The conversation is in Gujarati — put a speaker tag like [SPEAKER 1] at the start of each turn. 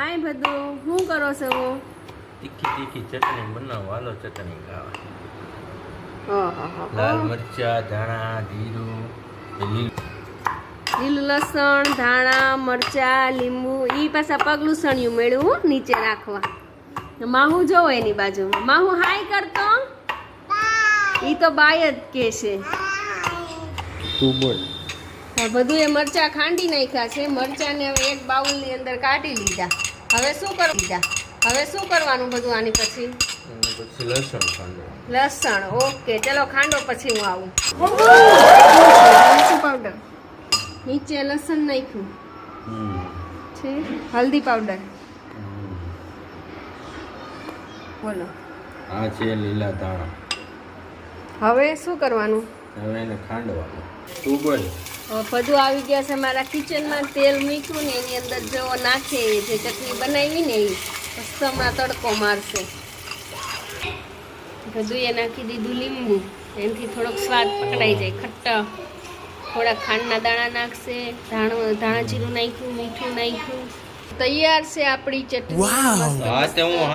[SPEAKER 1] હાય બધું શું કરો છો?
[SPEAKER 2] તીખી તીખી ચટણી બનાવો હાલો ચટણી ખાવા. લાલ મરચા ધાણા જીરું લીલું.
[SPEAKER 1] લસણ ધાણા મરચા લીંબુ ઈ પાછા પગલું સણિયું મેળવું નીચે રાખવા. માહુ જોવો એની બાજુમાં માહુ હાય કરતો? ઈ તો બાય જ કે છે.
[SPEAKER 2] તું બોલ.
[SPEAKER 1] બધું એ મરચા ખાંડી નાખ્યા છે. મરચાને હવે એક બાઉલની અંદર કાઢી લીધા. હવે શું કરવું હવે શું કરવાનું બધું આની પછી?
[SPEAKER 2] લસણ
[SPEAKER 1] લસણ ઓકે. ચલો ખાંડો પછી હું આવું. મરચું પાવડર. નીચે લસણ નાખ્યું. છે? હલ્દી પાવડર. બોલો.
[SPEAKER 2] આ છે લીલા ધાણા.
[SPEAKER 1] હવે શું કરવાનું?
[SPEAKER 2] હવે એને ખાંડવાનું. તું બોલ.
[SPEAKER 1] બધું આવી ગયા છે મારા કિચનમાં તેલ મીઠું ને એની અંદર જો નાખે જે ચટણી બનાવી ને એ મસ્ત હમણાં તડકો મારશે. બધું એ નાખી દીધું લીંબુ. એનાથી થોડોક સ્વાદ પકડાઈ જાય ખટ્ટા. થોડા ખાંડના દાણા નાખશે ધાણું ધાણા જીરું નાખ્યું મીઠું નાખ્યું. તૈયાર છે આપણી ચટણી.
[SPEAKER 2] હા તે હું